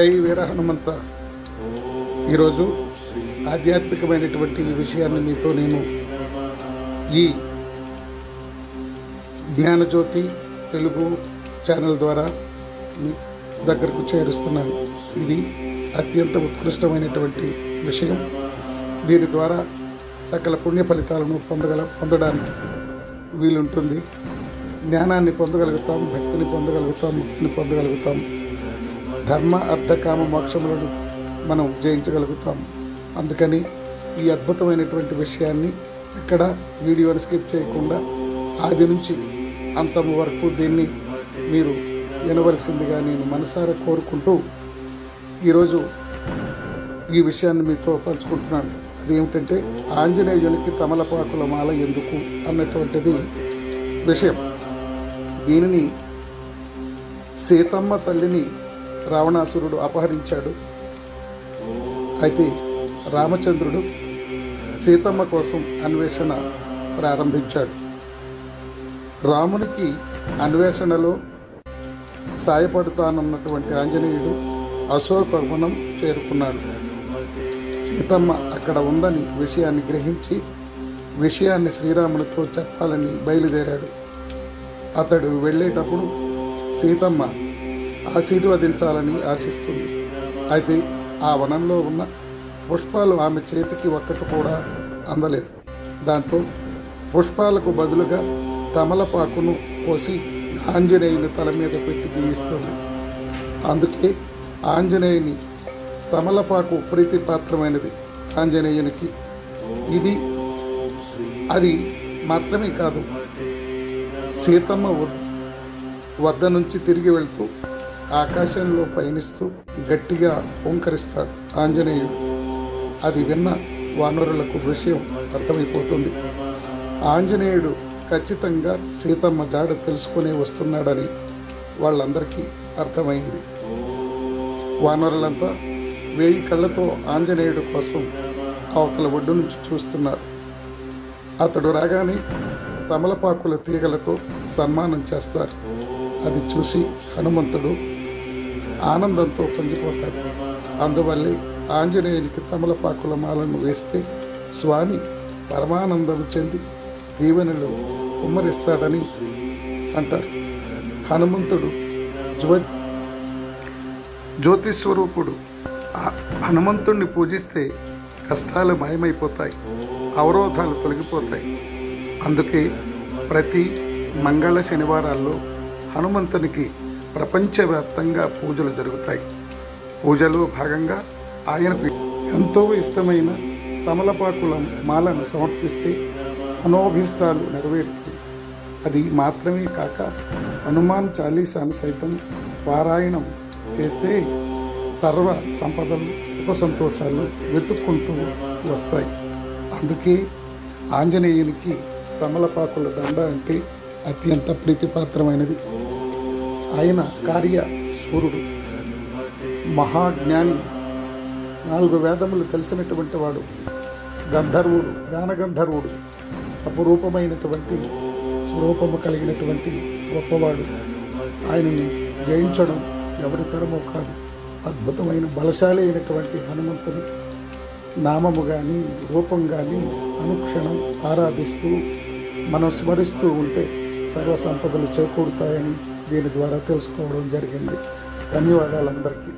జై వీర హనుమంత. ఈరోజు ఆధ్యాత్మికమైనటువంటి ఈ విషయాన్ని మీతో నేను ఈ జ్ఞానజ్యోతి తెలుగు ఛానల్ ద్వారా మీ దగ్గరకు చేరుస్తున్నాను. ఇది అత్యంత ఉత్కృష్టమైనటువంటి విషయం. దీని ద్వారా సకల పుణ్య ఫలితాలను పొందగల పొందడానికి వీలుంటుంది. జ్ఞానాన్ని పొందగలుగుతాం భక్తిని పొందగలుగుతాం ముక్తిని పొందగలుగుతాం. ధర్మ అర్ధకామ మోక్షములను మనం జయించగలుగుతాం. అందుకని ఈ అద్భుతమైనటువంటి విషయాన్ని ఇక్కడ వీడియోని స్కిప్ చేయకుండా ఆది నుంచి అంతం వరకు దీన్ని మీరు వినవలసిందిగా నేను మనసారా కోరుకుంటూ ఈరోజు ఈ విషయాన్ని మీతో పంచుకుంటున్నాను. అదేమిటంటే ఆంజనేయునికి తమలపాకుల మాల ఎందుకు అన్నటువంటిది విషయం. దీనిని సీతమ్మ తల్లిని రావణాసురుడు అపహరించాడు. అయితే రామచంద్రుడు సీతమ్మ కోసం అన్వేషణ ప్రారంభించాడు. రామునికి అన్వేషణలో సాయపడతానన్నటువంటి ఆంజనేయుడు అశోకవనం చేరుకున్నాడు. సీతమ్మ అక్కడ ఉందని విషయాన్ని గ్రహించి విషయాన్ని శ్రీరామునితో చెప్పాలని బయలుదేరాడు. అతడు వెళ్ళేటప్పుడు సీతమ్మ ఆశీర్వదించాలని ఆశిస్తుంది. అయితే ఆ వనంలో ఉన్న పుష్పాలు ఆమె చేతికి ఒక్కటి కూడా అందలేదు. దాంతో పుష్పాలకు బదులుగా తమలపాకును కోసి ఆంజనేయుని తల మీద పెట్టి దీవిస్తుంది. అందుకే ఆంజనేయుని తమలపాకు ప్రీతిపాత్రమైనది. ఆంజనేయునికి ఇది అది మాత్రమే కాదు సీతమ్మ వద్ద నుంచి తిరిగి వెళ్తూ ఆకాశంలో పయనిస్తూ గట్టిగా ఓంకరిస్తాడు ఆంజనేయుడు. అది విన్న వానరులకు విషయం అర్థమైపోతుంది. ఆంజనేయుడు ఖచ్చితంగా సీతమ్మ జాడ తెలుసుకునే వస్తున్నాడని వాళ్ళందరికీ అర్థమైంది. వానరులంతా వేయి కళ్ళతో ఆంజనేయుడు కోసం అవతల ఒడ్డు నుంచి చూస్తున్నారు. అతడు రాగానే తమలపాకుల తీగలతో సన్మానం చేస్తారు. అది చూసి హనుమంతుడు ఆనందంతో పొంగిపోతాడు అందువల్లే ఆంజనేయునికి తమలపాకుల మాలను వేస్తే స్వామి పరమానందం చెంది దీవెనలు కుమ్మరిస్తాడని అంటారు. హనుమంతుడు జ్యో జ్యోతిస్వరూపుడు హనుమంతుణ్ణి పూజిస్తే కష్టాలు మాయమైపోతాయి అవరోధాలు తొలగిపోతాయి. అందుకే ప్రతి మంగళ శనివారాల్లో హనుమంతునికి ప్రపంచవ్యాప్తంగా పూజలు జరుగుతాయి. పూజలో భాగంగా ఆయనకు ఎంతో ఇష్టమైన తమలపాకుల మాలను సమర్పిస్తే మనోభీష్టాలు నెరవేరుతాయి. అది మాత్రమే కాక హనుమాన్ చాలీసాను సైతం పారాయణం చేస్తే సర్వ సంపదలు సుఖ సంతోషాలు వెతుక్కుంటూ వస్తాయి. అందుకే ఆంజనేయునికి తమలపాకుల దండ అంటే అత్యంత ప్రీతిపాత్రమైనది. ఆయన కార్య సూర్యుడు మహాజ్ఞాని నాలుగు వేదములు తెలిసినటువంటి వాడు గంధర్వుడు గానగంధర్వుడు అపురూపమైనటువంటి స్వరూపము కలిగినటువంటి గొప్పవాడు. ఆయనని జయించడం ఎవరి తరమో కాదు. అద్భుతమైన బలశాలి అయినటువంటి హనుమంతుని నామము కానీ రూపం కానీ అనుక్షణం ఆరాధిస్తూ మనం స్మరిస్తూ ఉంటే సర్వ సంపదలు చేకూరుతాయని దీని ద్వారా తెలుసుకోవడం జరిగింది. ధన్యవాదాలు అందరికీ